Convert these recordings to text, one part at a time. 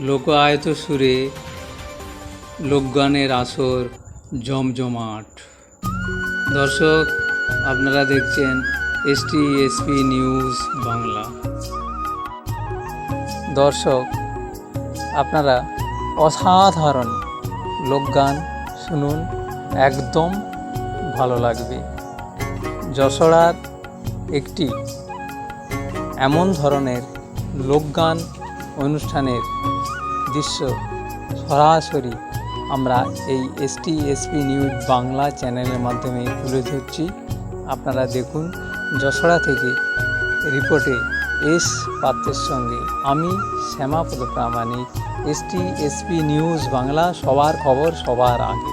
লোকায়ত সুরে লোকগানের আসর জমজমাট। দর্শক, আপনারা দেখছেন এসটি এসপি নিউজ বাংলা। দর্শক, আপনারা অসাধারণ লোকগান শুনুন, একদম ভালো লাগবে। যশোড়ার একটি এমন ধরনের লোকগান অনুষ্ঠানের দৃশ্য সরাসরি আমরা এই এসটি এসপি নিউজ বাংলা চ্যানেলের মাধ্যমে তুলে ধরছি। আপনারা দেখুন যশোড়া থেকে রিপোর্টে এস পাত্রের সঙ্গে আমি Shyamapada Pramanik ST SP news Bangla সবার খবর সবার আগে।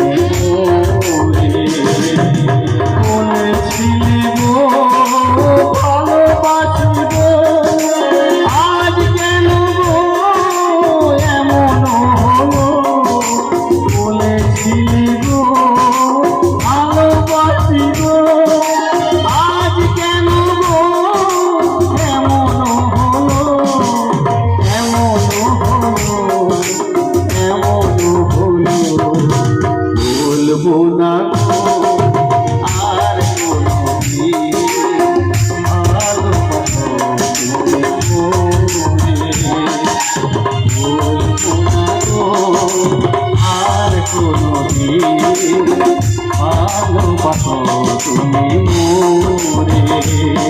ভালোবাসো তুমি মোরে।